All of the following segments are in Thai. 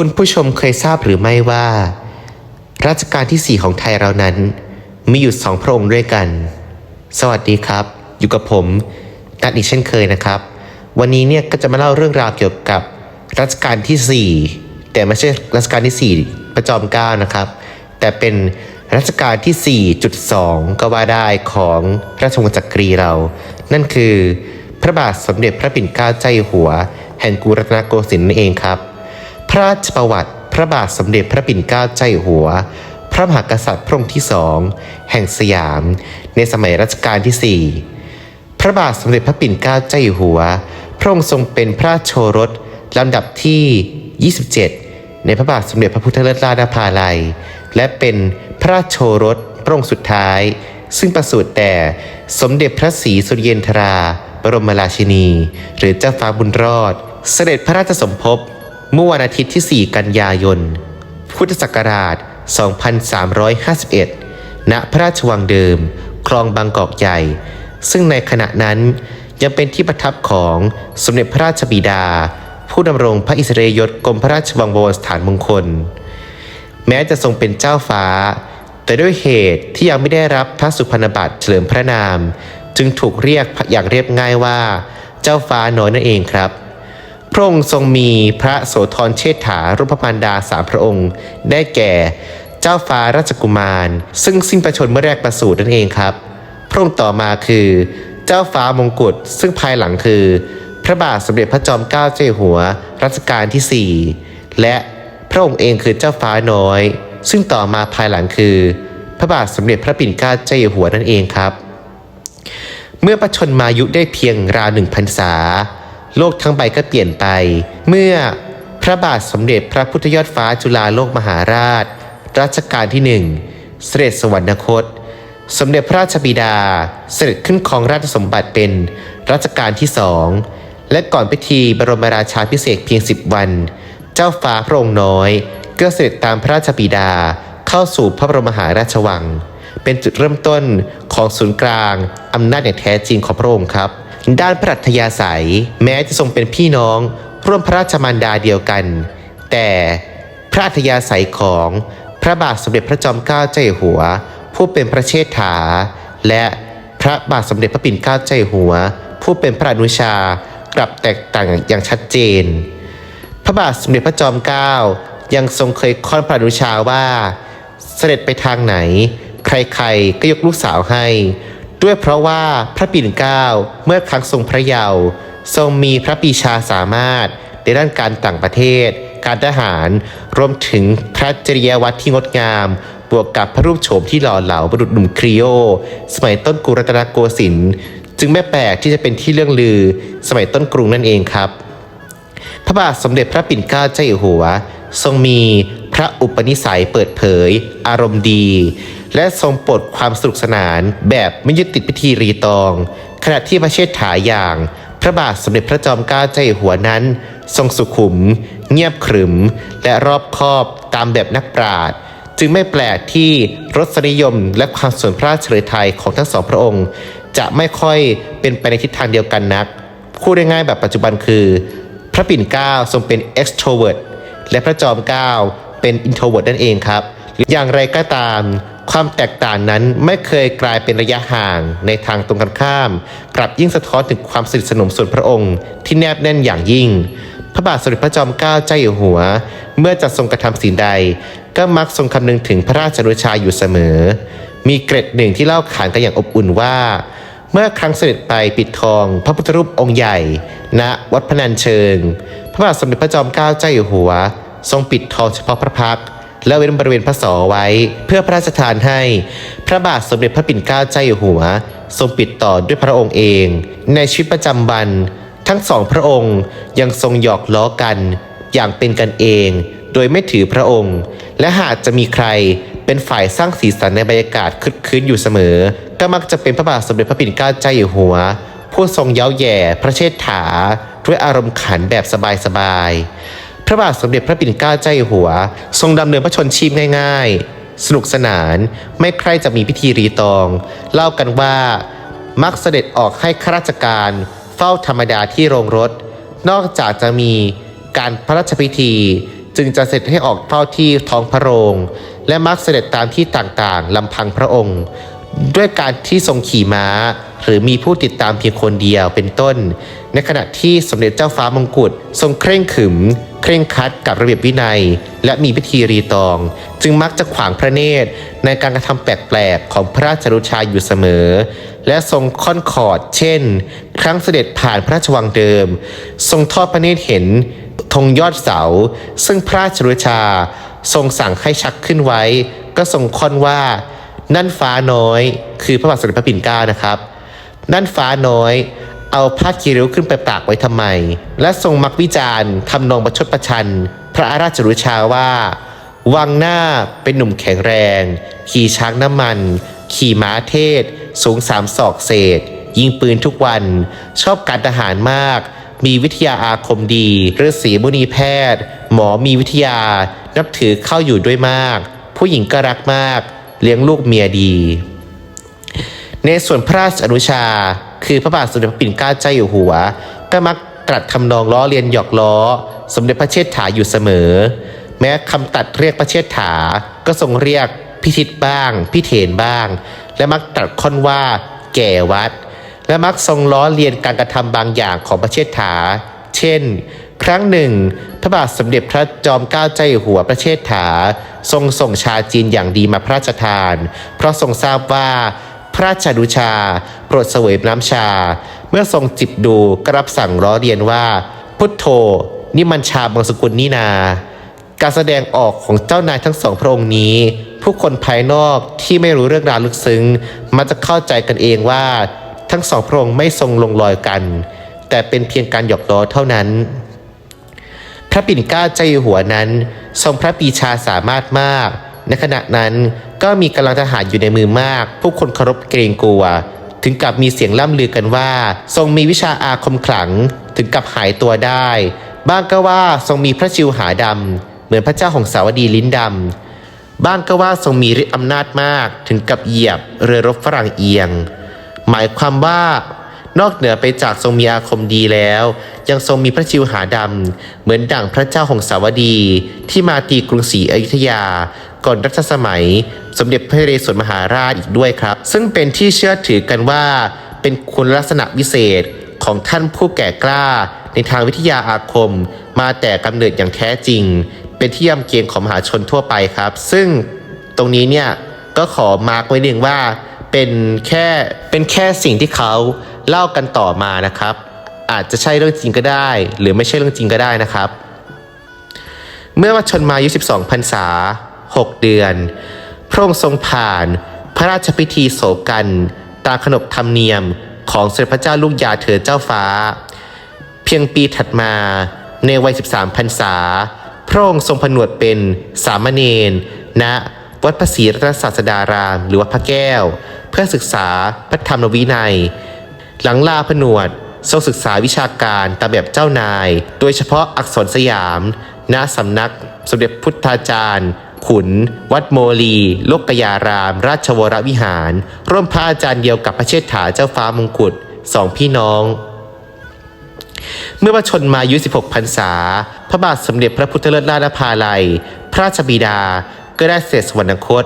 คุณผู้ชมเคยทราบหรือไม่ว่า รัชกาลที่ 4 ของไทยเรานั้น มีอยู่สองพระองค์ด้วยกัน สวัสดีครับ อยู่กับผมนัดอีกเช่นเคยนะครับ วันนี้เนี่ยก็จะมาเล่าเรื่องราวเกี่ยวกับรัชกาลที่ 4 แต่ไม่ใช่รัชกาลที่ 4 ประจอมเก้านะครับ แต่เป็นรัชกาลที่ 4.2 ก็ว่าได้ของราชวงศ์จักรีเรา นั่นคือพระบาทสมเด็จพระปิ่นเกล้าเจ้าอยู่หัว แห่งกรุงรัตนโกสินทร์นั่นเองครับ ระราชประวัติ พระบาทสมเด็จพระปิ่นเกล้าเจ้าอยู่หัว พระมหากษัตริย์พระองค์ที่สองแห่งสยาม ในสมัยรัชกาลที่ 4 พระบาทสมเด็จพระปิ่นเกล้าเจ้าอยู่หัว พระองค์ทรงเป็นพระราชโชรสลำดับที่ 27 ในพระบาทสมเด็จพระพุทธเลิศราชภาลัย และเป็นพระราชโชรสพระองค์สุดท้าย ซึ่งประสูติแต่สมเด็จพระศรีสุริเยนทรา บรมราชินี หรือเจ้าฟ้าบุญรอด เสด็จพระราชสมภพ เมื่อวันอาทิตย์ที่ 4 กันยายน พุทธศักราช 2351 ณ พระราชวังเดิม คลองบางกอกใหญ่ ซึ่งในขณะนั้นยังเป็นที่ประทับของสมเด็จพระราชบิดา ผู้ดำรงพระอิสริยยศกรมพระราชวังบวรสถานมงคล แม้จะทรงเป็นเจ้าฟ้า แต่ด้วยเหตุที่ยังไม่ได้รับพระสุพรรณบัตรเฉลิมพระนาม จึงถูกเรียกอย่างเรียบง่ายว่า เจ้าฟ้าน้อยนั่นเองครับ ระองค์ทรงมีพระโสธรเชษฐารูปมารดาสามพระองค์ ได้แก่เจ้าฟ้าราชกุมาร ซึ่งสิ้นประชนเมื่อแรกประสูตินั่นเองครับ พระองค์ต่อมาคือ เจ้าฟ้ามงกุฎซึ่งภายหลังคือ พระบาทสมเด็จพระจอมเกล้าเจ้าอยู่หัวรัชกาลที่ 4 และพระองค์เองคือเจ้าฟ้าน้อย ซึ่งต่อมาภายหลังคือ พระบาทสมเด็จพระปิ่นเกล้าเจ้าอยู่หัวนั่นเองครับ เมื่อประชนมายุได้เพียงราวหนึ่งพรรษา โลกทั้งใบก็เปลี่ยนไป เมื่อพระบาทสมเด็จพระพุทธยอดฟ้าจุฬาโลกมหาราช รัชกาลที่หนึ่งเสด็จสวรรคต สมเด็จพระราชบิดา เสด็จขึ้นครองราชสมบัติเป็นรัชกาลที่สองและก่อนพิธีบรมราชาพิเศษเพียงสิบวัน เจ้าฟ้าพระองค์น้อยก็เสด็จตามพระราชบิดาเข้าสู่พระบรมมหาราชวัง เป็นจุดเริ่มต้นของศูนย์กลางอำนาจอย่างแท้จริงของพระองค์ครับ ด้านพระัธยาศัย แม้จะทรงเป็นพี่น้อง ร่วมพระราชมารดาเดียวกัน แต่พระอัธยาศัยของพระบาทสมเด็จพระจอมเกล้าเจ้าอยู่หัว ผู้เป็นพระเชษฐา และพระบาทสมเด็จพระปิ่นเกล้าเจ้าอยู่หัว ผู้เป็นพระอนุชากลับแตกต่างอย่างชัดเจน พระบาทสมเด็จพระจอมเกล้ายังทรงเคยค่อนพระอนุชาว่า เสด็จไปทางไหน ใครๆก็ยกลูกสาวให้ ด้วยเพราะว่าพระปิ่นเกล้าเมื่อครั้งทรงพระเยาว์ทรงมีพระปีชาสามารถในด้านการต่างประเทศ การทหาร รวมถึงพระจริยวัตรที่งดงาม บวกกับพระรูปโฉมที่หล่อเหลาบุรุษหนุ่มครีโอ สมัยต้นกรุรัตนโกสินทร์จึงไม่แปลกที่จะเป็นที่เรื่องลือ สมัยต้นกรุงนั่นเองครับ พระบาทสมเด็จพระปิ่นเกล้าเจ้าอยู่หัว ทรงมีพระอุปนิสัยเปิดเผย อารมณ์ดี และทรงปรดความสนุกสนานแบบไม่ยึดติดพิธีรีตอง ขณะที่พระเชษฐาอย่าง พระบาทสมเด็จพระจอมเกล้าเจ้าอยู่หัวนั้น ทรงสุขุม เงียบขรึม และรอบคอบตามแบบนักปราชญ์จึงไม่แปลกที่รสนิยมและความส่วนพระราชฤทัยของทั้งสองพระองค์ จะไม่ค่อยเป็นไปในทิศทางเดียวกันนักพูดได้ง่ายแบบปัจจุบันคือ พระปิ่นเกล้าทรงเป็น extrovert และพระจอมเกล้าเป็น introvert นั่นเองครับ อย่างไรก็ตาม ความแตกต่างนั้นไม่เคยกลายเป็นระยะห่างในทางตรงกันข้าม กลับยิ่งสะท้อนถึงความสนิทสนมส่วนพระองค์ที่แนบแน่นอย่างยิ่ง พระบาทสมเด็จพระจอมเกล้าเจ้าอยู่หัว เมื่อจะทรงกระทำสิ่งใด ก็มักทรงคำนึงถึงพระราชนุชาอยู่เสมอ มีเกร็ดหนึ่งที่เล่าขานกันอย่างอบอุ่นว่า เมื่อครั้งเสด็จไปปิดทอง พระพุทธรูปองค์ใหญ่ ณวัดพนัญเชิง พระบาทสมเด็จพระจอมเกล้าเจ้าอยู่หัว ทรงปิดทองเฉพาะพระพักตร์ และเว้นบริเวณพระศอไว้ เพื่อพระราชทานให้ พระบาทสมเด็จพระปิ่นเกล้าเจ้าอยู่หัว ทรงปิดต่อด้วยพระองค์เอง ในชีวิตประจำวัน ทั้งสองพระองค์ยังทรงหยอกล้อกันอย่างเป็นกันเอง โดยไม่ถือพระองค์ และหากจะมีใครเป็นฝ่ายสร้างสีสันในบรรยากาศคึกคืนอยู่เสมอ ก็มักจะเป็นพระบาทสมเด็จพระปิ่นเกล้าเจ้าอยู่หัว ผู้ทรงเย้าแย่พระเชษฐาด้วยอารมณ์ขันแบบสบายๆ พระบาทสมเด็จพระปิ่นเกล้าเจ้าอยู่หัว ทรงดำเนินพระชนชีพง่าย ๆ สนุกสนานไม่ใครจะมีพิธีรีตอง เล่ากันว่ามักเสด็จออกให้ข้าราชการเฝ้าธรรมดาที่โรงรถ นอกจากจะมีการพระราชพิธีจึงจะเสด็จให้ออกเฝ้าที่ท้องพระโรง และมักเสด็จตามที่ต่างๆลำพังพระองค์ ด้วยการที่ทรงขี่ม้า หรือมีผู้ติดตามเพียงคนเดียวเป็นต้น ในขณะที่สมเด็จเจ้าฟ้ามงกุฎทรงเคร่งขรึม เคร่งคัดกับระเบียบวินัย และมีพิธีรีตอง จึงมักจะขวางพระเนตร ในการกระทำแปลกๆ ของพระราชรุชาอยู่เสมอ และทรงค่อนขอด เช่น ครั้งเสด็จผ่านพระราชวังเดิม ทรงทอดพระเนตรเห็นธงยอดเสา ซึ่งพระราชรุชา ทรงสั่งให้ชักขึ้นไว้ ก็ทรงค่อนว่า นั่นฟ้าน้อย คือพระบาทสมเด็จพระปิ่นเกล้านะครับ นั่นฟ้าน้อย เอาผ้าคีริ้วขึ้นไปตากไว้ทำไม และทรงมักวิจารณ์ทำนองประชดประชัน พระอราชรุชาว่า วังหน้าเป็นหนุ่มแข็งแรง ขี่ช้างน้ำมัน ขี่ม้าเทศ สูงสามศอกเศษ ยิงปืนทุกวัน ชอบการทหารมาก มีวิทยาอาคมดีฤาษีมุนีแพทย์ หมอมีวิทยา นับถือเข้าอยู่ด้วยมาก ผู้หญิงก็รักมาก เลี้ยงลูกเมียดี ในส่วนพระราชอนุชา คือพระบาทสมเด็จพระปิ่นเกล้าเจ้าอยู่หัว ก็มักตรัสทำนองล้อเลียนหยอกล้อ สมเด็จพระเชษฐาอยู่เสมอ แม้คำตัดเรียกพระเชษฐา ก็ทรงเรียกพิทิตบ้าง พิเถนบ้าง และมักตรัสค่อนว่า แก่วัด และมักทรงล้อเลียนการกระทำบางอย่างของพระเชษฐา เช่น ครั้งหนึ่ง พระบาทสมเด็จพระจอมเกล้าเจ้าอยู่หัวประเชษฐา ทรงส่งชาจีนอย่างดีมาพระราชทาน เพราะทรงทราบว่า พระราดุชา โปรดเสวยน้ำชา เมื่อทรงจิบดูก็รับสั่งล้อเรียนว่า พุทโธ นี่มันชาบางสกุลนี่นา การแสดงออกของเจ้านายทั้งสองพระองค์นี้ ผู้คนภายนอกที่ไม่รู้เรื่องราวลึกซึ้ง มักจะเข้าใจกันเองว่า ทั้งสองพระองค์ไม่ทรงลงรอยกัน แต่เป็นเพียงการหยอกล้อเท่านั้นพระปิ่นเกล้าเจ้าอยู่หัวนั้น ทรงพระปีชาสามารถมาก ในขณะนั้นก็มีกำลังทหารอยู่ในมือมาก ผู้คนเคารพเกรงกลัว ถึงกับมีเสียงล่ำลือกันว่า ทรงมีวิชาอาคมขลัง ถึงกับหายตัวได้ บ้างก็ว่าทรงมีพระชิวหาดำเหมือนพระเจ้าของสาวดีลิ้นดำบ้างก็ว่าทรงมีฤทธิ์อำนาจมากถึงกับเหยียบเรือรบฝรั่งเอียง หมายความว่านอกเหนือไปจากทรงมีอาคมดีแล้ว ยังทรงมีพระชิวหาดำ เหมือนดั่งพระเจ้าของสาวดีที่มาตีกรุงศรีอยุธยา ก่อนรัชสมัย สมเด็จพระนเรศวรมหาราชอีกด้วยครับ ซึ่งเป็นที่เชื่อถือกันว่า เป็นคุณลักษณะวิเศษของท่านผู้แก่กล้า ในทางวิทยาอาคม มาแต่กำเนิดอย่างแท้จริง เป็นที่ยำเกรงของมหาชนทั่วไปครับ ซึ่งตรงนี้เนี่ยก็ขอมาร์กไว้หนึ่งว่า เป็นแค่เป็นแค่สิ่งที่เขาเล่ากันต่อมานะครับ อาจจะใช่เรื่องจริงก็ได้ หรือไม่ใช่เรื่องจริงก็ได้นะครับ เมื่อมาชนมายุ 12พรรษา 6 เดือน พระองค์ทรงผ่านพระราชพิธีโศกัน ตามขนบธรรมเนียมของสมเด็จพระเจ้าลูกยาเธอเจ้าฟ้า เพียงปีถัดมาในวัย 13 พรรษา พระองค์ทรงผนวดเป็นสามเณรณวัดพระศรีรัตนศาสดาราม หรือวัดพระแก้ว เพื่อศึกษาพระธรรมวินัย หลังลาผนวดทรงศึกษาวิชาการตามแบบเจ้านาย โดยเฉพาะอักษรสยาม ณสำนักสมเด็จพุทธาจารย์ ขุน วัดโมลีโลกยาราม ราชวรวิหาร ร่วมพระอาจารย์เดียวกับพระเชษฐาเจ้าฟ้ามงกุฎสองพี่น้อง เมื่อประชนมายุ 16 พรรษา พระบาทสมเด็จพระพุทธเลิศราชนภาลัย พระราชบิดา ก็ได้เสด็จสวรรคต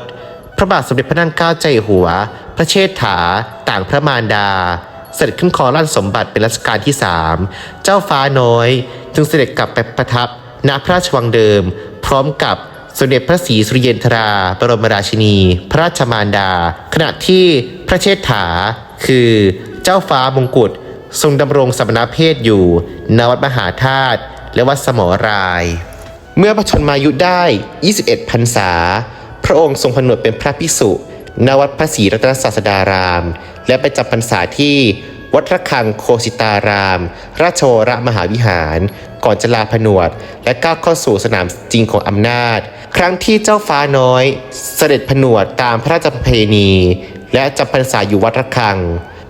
พระบาทสมเด็จพระนั่งเกล้าเจ้าอยู่หัว พระเชษฐา ต่างพระมารดาเสด็จขึ้นครองราชสมบัติเป็นรัชกาลที่สามเจ้าฟ้าน้อย จึงเสด็จกลับไปประทับณพระราชวังเดิม พร้อมกับ สมเด็จพระศรีสุริเยนทรา บรมราชินี พระราชมารดา ขณะที่พระเชษฐา คือเจ้าฟ้ามงกุฎทรงดำรงสมณเพศอยู่ณวัดมหาธาตุและวัดสมราย เมื่อพระชนมายุได้ 21พรรษา พระองค์ทรงผนวดเป็นพระภิกษุณวัดพระศรีรัตนศาสดาราม และไปจำพรรษาที่วัดระฆังโคสิตาราม ราชวรมหาวิหาร ก่อนจะลาผนวด และก้าวเข้าสู่สนามจริงของอำนาจ ครั้งที่เจ้าฟ้าน้อย เสด็จผนวดตามพระราชประเพณี และจำพรรษาอยู่วัดระฆัง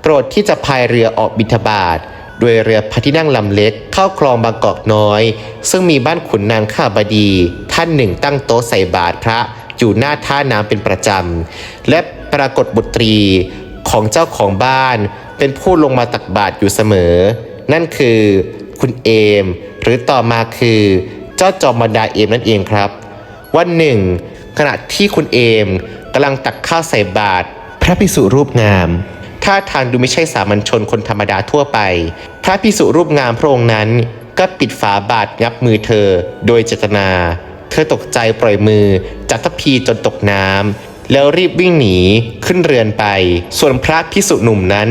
โปรดที่จะพายเรือออกบิณฑบาตโดยเรือพระที่นั่งลำเล็กเข้าคลองบางกอกน้อย ซึ่งมีบ้านขุนนางข้าบดี ท่านหนึ่งตั้งโต๊ะใส่บาตรพระอยู่หน้าท่าน้ำเป็นประจำ และปรากฏบุตรีของเจ้าของบ้านเป็นผู้ลงมาตักบาตรอยู่เสมอ นั่นคือคุณเอม หรือต่อมาคือ เจ้าจอมบรรดาเอมนั่นเองครับ วันหนึ่งขณะที่คุณเอมกำลังตักข้าวใส่บาตรพระภิกษุรูปงามท่าทางดูไม่ใช่สามัญชนคนธรรมดาทั่วไป พระภิกษุรูปงามพระองค์นั้น ก็ปิดฝาบาตรงับมือเธอ โดยเจตนา เธอตกใจปล่อยมือจากทัพพีจนตกน้ำแล้วรีบวิ่งหนีขึ้นเรือนไป ส่วนพระภิกษุหนุ่มนั้น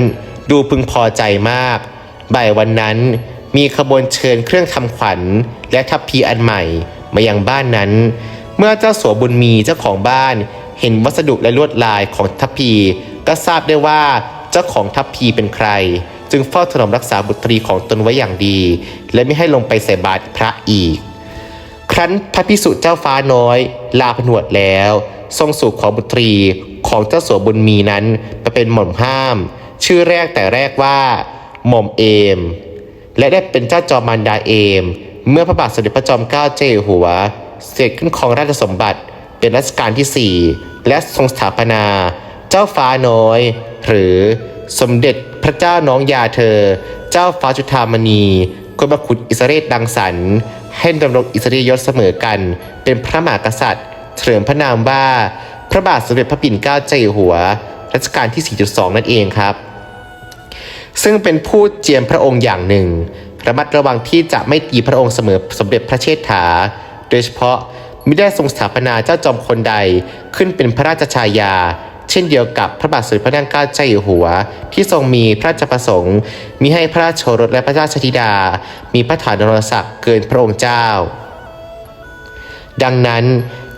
ดูพึงพอใจมาก บ่ายวันนั้นมีขบวนเชิญเครื่องทำขวัญ และทัพพีอันใหม่มายังบ้านนั้น เมื่อเจ้าสัวบุญมีเจ้าของบ้าน เห็นวัสดุและลวดลายของทัพพี ก็ทราบได้ว่าเจ้าของทัพพีเป็นใคร จึงเฝ้าถนอมรักษาบุตรีของตนไว้อย่างดี และไม่ให้ลงไปใส่บาตรพระอีก ครั้นพระพิสุเจ้าฟ้าน้อย ลาผนวดแล้ว ทรงสู่ขอบุตรีของเจ้าสัวบุญมีนั้นไปเป็นหม่อมห้าม ชื่อแรกแต่แรกว่า หม่อมเอม และได้เป็นเจ้าจอมมารดาเอม เมื่อพระบาทสมเด็จพระจอมเกล้าเจ้าอยู่หัว เสด็จขึ้นครองราชสมบัติเป็นรัชกาลที่ 4 และทรงสถาปนา เจ้าฟ้าน้อย หรือสมเด็จพระเจ้าน้องยาเธอ เจ้าฟ้าจุฑามณีกรมขุดอิสราเอลดังสรรให้ดำรงอิสราเอลยศเสมอกัน เป็นพระมหากษัตริย์เฉลิมพระนามว่า พระบาทสมเด็จพระปิ่นเกล้าเจ้าอยู่หัว รัชกาลที่ 4.2 นั่นเองครับ ซึ่งเป็นผู้เจียมพระองค์อย่างหนึ่ง ระมัดระวังที่จะไม่ตีพระองค์เสมอสมเด็จพระเชษฐา โดยเฉพาะไม่ได้ทรงสถาปนาเจ้าจอมคนใดขึ้นเป็นพระราชชายา เช่นเดียวกับพระบาทสมเด็จพระนางเกล้าเจ้าอยู่หัว ที่ทรงมีพระราชประสงค์ มีให้พระราชโอรสและพระราชธิดา มีพระฐานนรศักดิ์เกินพระองค์เจ้า ดังนั้น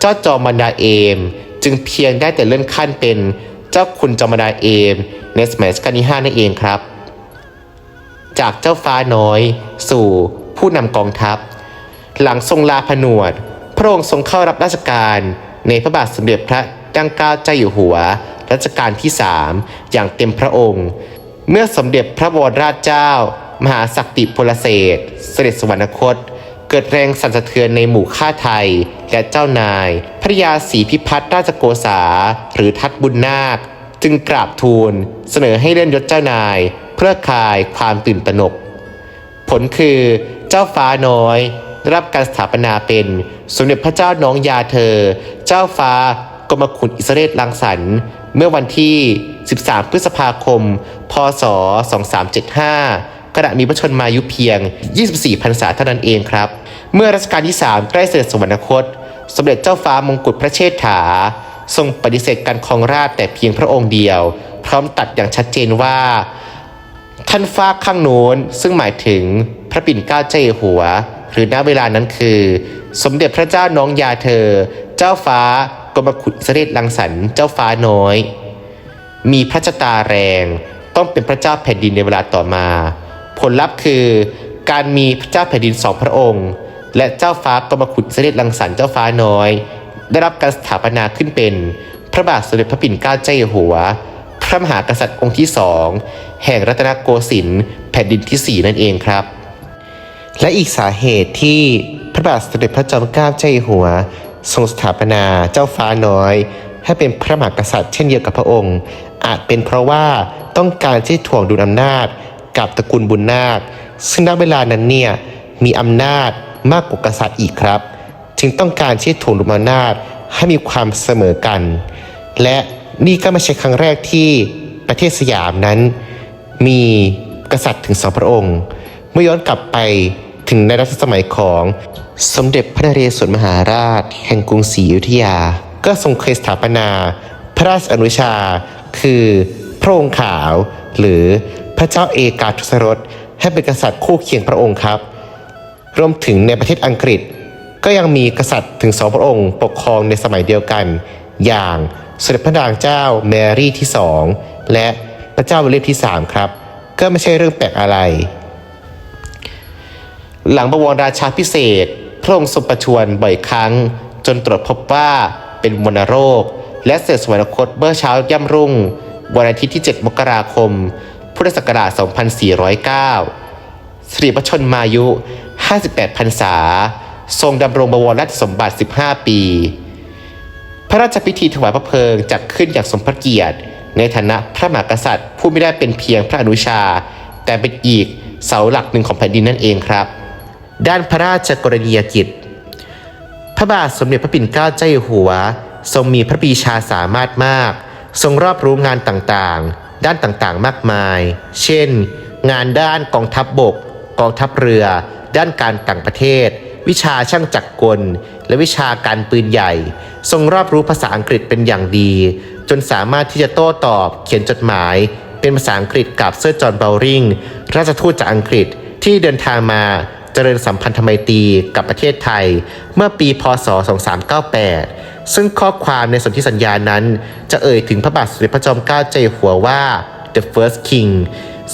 เจ้าจอมบรรดาเอม จึงเพียงได้แต่เลื่อนขั้นเป็นเจ้าคุณจอมบรรดาเอม ในสมัยรัชกาลที่5นั่นเองครับ จากเจ้าฟ้าน้อย สู่ผู้นำกองทัพ หลังทรงลาผนวด พระองค์ทรงเข้ารับราชการในพระบาทสมเด็จพระดังเกล้าเจ้าอยู่หัว รัชกาลที่สามอย่างเต็มพระองค์ เมื่อสมเด็จพระบรมราชเจ้า มหาศักดิพลเศษเสด็จสวรรคต เกิดแรงสั่นสะเทือนในหมู่ข้าไทย และเจ้านาย พระยาศรีพิพัฒน์ราชโกษา หรือทัตบุญนาค จึงกราบทูลเสนอให้เลื่อนยศเจ้านาย เพื่อคลายความตื่นตระหนก ผลคือเจ้าฟ้าน้อย ได้รับการสถาปนาเป็นสมเด็จพระเจ้าน้องยาเธอ เจ้าฟ้ากรมขุนอิสราเอลรังสรรค์เมื่อวันที่ 13 พฤษภาคม พศ 2375ขณะมีพระชนมายุเพียง 24พรรษาเท่านั้นเองครับ เมื่อรัชกาลที่ 3 ใกล้เสด็จสวรรคต สมเด็จเจ้าฟ้ามงกุฎพระเชษฐา ทรงปฏิเสธการครองราชแต่เพียงพระองค์เดียว พร้อมตัดอย่างชัดเจนว่า ท่านฟ้าข้างโน้นซึ่งหมายถึงพระปิ่นเกล้าเจ้าหัว หรือณเวลานั้นคือ สมเด็จพระเจ้าน้องยาเธอ เจ้าฟ้ากรมขุดเสด็จลังสรรค์เจ้าฟ้าน้อย มีพระชะตาแรง ต้องเป็นพระเจ้าแผ่นดินในเวลาต่อมา ผลลัพธ์คือการมีพระเจ้าแผ่นดินสองพระองค์ และเจ้าฟ้ากรมขุดเสด็จลังสรรค์เจ้าฟ้าน้อย ได้รับการสถาปนาขึ้นเป็น พระบาทสมเด็จพระปิ่นเกล้าเจ้าอยู่หัว พระมหากษัตริย์องค์ที่สองแห่งรัตนโกสินทร์แผ่นดินที่สี่นั่นเองครับ และอีกสาเหตุที่พระบาทสมเด็จพระจอมเกล้าเจ้าอยู่หัว ทรงสถาปนาเจ้าฟ้าน้อย ให้เป็นพระมหากษัตริย์เช่นเดียวกับพระองค์ อาจเป็นเพราะว่าต้องการที่ถ่วงดุลอำนาจ กับตระกูลบุญนาค ซึ่งณเวลานั้นเนี่ยมีอำนาจมากกว่ากษัตริย์อีกครับ จึงต้องการที่ถ่วงดุลอำนาจให้มีความเสมอกัน และนี่ก็ไม่ใช่ครั้งแรกที่ประเทศสยามนั้น มีกษัตริย์ถึงสองพระองค์ เมื่อย้อนกลับไป ถึงในรัชสมัยของสมเด็จพระนเรศวรมหาราช แห่งกรุงศรีอยุธยา ก็ทรงเคยสถาปนา พระราชอนุชา คือพระองค์ขาว หรือพระเจ้าเอกาทศรสให้เป็นกษัตริย์คู่เคียงพระองค์ครับ รวมถึงในประเทศอังกฤษ ก็ยังมีกษัตริย์ถึงสองพระองค์ ปกครองในสมัยเดียวกัน อย่างสมเด็จพระนางเจ้าแมรี่ที่สองและพระเจ้าวิลเลียมที่สามครับ ก็ไม่ใช่เรื่องแปลกอะไร หลังบวรราชาพิเศษ พระองค์ทรงประชวรบ่อยครั้ง จนตรวจพบว่าเป็นวัณโรค และเสด็จสวรรคตเมื่อเช้าย่ำรุ่ง วันอาทิตย์ที่ 7 มกราคม พุทธศักราช 2409 สิริพระชนมายุ 58พรรษา ทรงดำรงบวรราชสมบัติ 15 ปี พระราชพิธีถวายพระเพลิงจัดขึ้นอย่างสมพระเกียรติ ในฐานะพระมหากษัตริย์ ผู้ไม่ได้เป็นเพียงพระอนุชา แต่เป็นอีกเสาหลักหนึ่งของแผ่นดินนั่นเองครับ ด้านพระราชกรณียกิจ พระบาทสมเด็จพระปิ่นเกล้าเจ้าอยู่หัว ทรงมีพระปีชาสามารถมาก ทรงรอบรู้งานต่างๆ ด้านต่างๆมากมาย เช่น งานด้านกองทัพบบก กองทัพเรือ ด้านการต่างประเทศ วิชาช่างจักรกล และวิชาการปืนใหญ่ ทรงรอบรู้ภาษาอังกฤษเป็นอย่างดี จนสามารถที่จะโต้ตอบ เขียนจดหมาย เป็นภาษาอังกฤษกับเซอร์จอห์นเบลริงราชทูตจากอังกฤษที่เดินทางมา เจริญสัมพันธไมตรีกับประเทศไทย เมื่อปีพศ 2398 ซึ่งข้อความในสนธิสัญญานั้น จะเอ่ยถึงพระบาทสมเด็จพระจอมเกล้าเจ้าอยู่หัวว่า the first king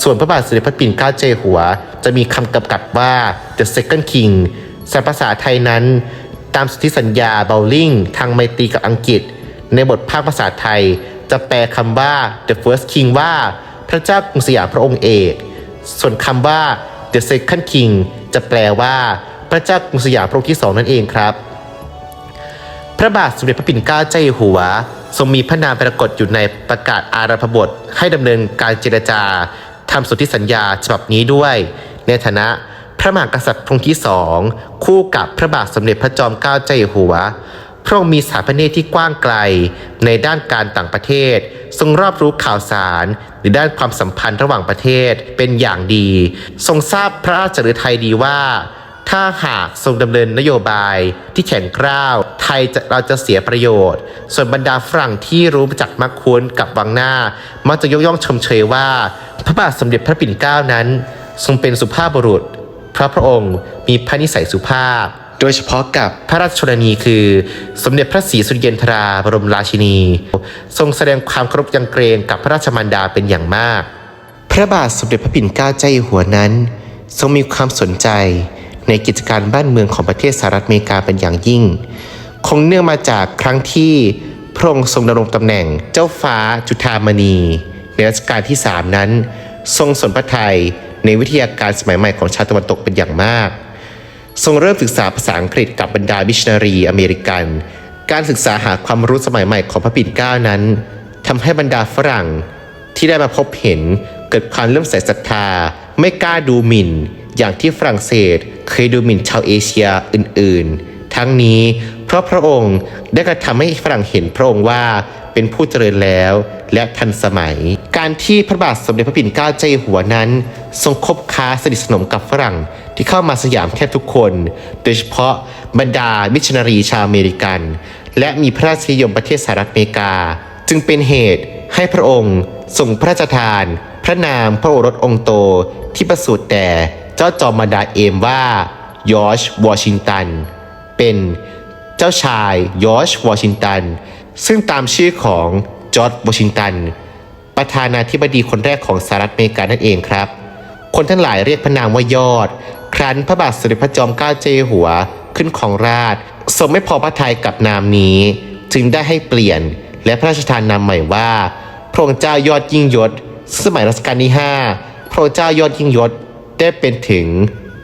ส่วนพระบาทสมเด็จพระปิ่นเกล้าเจ้าอยู่หัว จะมีคำกำกับว่า the second king สำภาษาไทยนั้น ตามสนธิสัญญาเบลลิงทางไมตรีกับอังกฤษ ในบทภาคภาษาไทย จะแปลคำว่า the first king ว่าพระเจ้ากรุงสยามพระองค์เอก ส่วนคำว่า the second king จะแปลว่า พระเจ้ากรุงสยามพระองค์ที่สองนั่นเองครับ พระบาทสมเด็จพระปิ่นเกล้าเจ้าอยู่หัว ทรงมีพระนามปรากฏอยู่ในประกาศอาราพบทให้ดำเนินการเจรจาทำสนธิสัญญาฉบับนี้ด้วย ในฐานะพระมหากษัตริย์พระองค์ที่สองคู่กับพระบาทสมเด็จพระจอมเกล้าเจ้าอยู่หัวพระองค์มีสถาปนิกที่กว้างไกลในด้านการต่างประเทศ ทรงรอบรู้ข่าวสาร ในด้านความสัมพันธ์ระหว่างประเทศเป็นอย่างดี ทรงทราบพระราชฤทัยดีว่า ถ้าหากทรงดำเนินนโยบายที่แข็งกร้าวไทยจะเราจะเสียประโยชน์ ส่วนบรรดาฝรั่งที่รู้จักมักคุ้นกับวังหน้า มักจะยกย่องชมเชยว่า พระบาทสมเด็จพระปิ่นเกล้านั้น ทรงเป็นสุภาพบุรุษเพราะพระองค์มีพระนิสัยสุภาพ โดยเฉพาะกับพระราชชนนีคือ สมเด็จพระศรีสุริยันทราบรมราชินี ทรงแสดงความเคารพยังเกรงกับพระราชมารดาเป็นอย่างมาก พระบาทสมเด็จพระปิ่นเกล้าเจ้าอยู่หัวนั้น ทรงมีความสนใจในกิจการบ้านเมืองของประเทศสหรัฐอเมริกาเป็นอย่างยิ่ง คงเนื่องมาจากครั้งที่พระองค์ทรงดำรงตำแหน่งเจ้าฟ้าจุฑามณี ในรัชกาลที่ 3 นั้น ทรงสนพระทัยในวิทยาการสมัยใหม่ของชาวตะวันตกเป็นอย่างมาก ทรงเริ่มศึกษาภาษาอังกฤษกับบรรดามิชนารีอเมริกัน การศึกษาหาความรู้สมัยใหม่ของพระปิ่นเกล้านั้นทำให้บรรดาฝรั่งที่ได้มาพบเห็นเกิดความเริ่มใส่ศรัทธา ไม่กล้าดูหมิ่น อย่างที่ฝรั่งเศสเคยดูหมิ่นชาวเอเชียอื่น ๆ ทั้งนี้ เพราะพระองค์ได้กระทำให้ฝรั่งเห็นพระองค์ว่าเป็นผู้เจริญแล้วและทันสมัย การที่พระบาทสมเด็จพระปิ่นเกล้าเจ้าอยู่หัวนั้น ทรงคบค้าสนิทสนมกับฝรั่งที่เข้ามาสยามแทบทุกคน โดยเฉพาะบรรดามิชชันนารีชาวอเมริกัน และมีพระราชนิยมประเทศสหรัฐอเมริกา จึงเป็นเหตุให้พระองค์ทรงพระราชทาน พระนามพระโอรสองค์โตที่ประสูติแต่เจ้าจอมมาดาเอมว่ายอร์จวอชิงตัน เป็น เจ้าชายยอร์จวอชิงตัน ซึ่งตามชื่อของจอร์จวอชิงตัน ประธานาธิบดีคนแรกของสหรัฐอเมริกานั่นเองครับ คนทั้งหลายเรียกพระนามว่ายอด ครั้นพระบาทสมเด็จพระจอมเกล้าเจ้าอยู่หัวขึ้นของราชย์ทรงไม่พอพระทัยกับนามนี้ จึงได้ให้เปลี่ยนและพระราชทานนามใหม่ว่า พระองค์เจ้ายอดยิ่งยศ สมัยรัชกาลที่ 5 พระองค์เจ้ายอดยิ่งยศได้เป็นถึง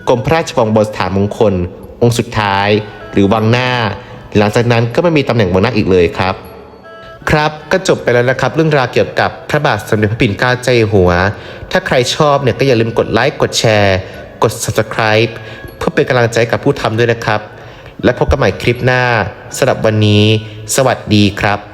กรมพระราชวังบนสถานมงคล องค์สุดท้าย หรือวังหน้า หลังจากนั้นก็ไม่มีตำแหน่งวังหน้าอีกเลยครับ ครับก็จบไปแล้วนะครับ เรื่องราวเกี่ยวกับพระบาทสมเด็จพระปิ่นเกล้าเจ้าอยู่หัว ถ้าใครชอบเนี่ยก็อย่าลืมกดไลค์กดแชร์ กด subscribe เพื่อเป็นกำลังใจกับผู้ทำด้วยนะครับ และพบกันใหม่คลิปหน้าสำหรับวันนี้ สวัสดีครับ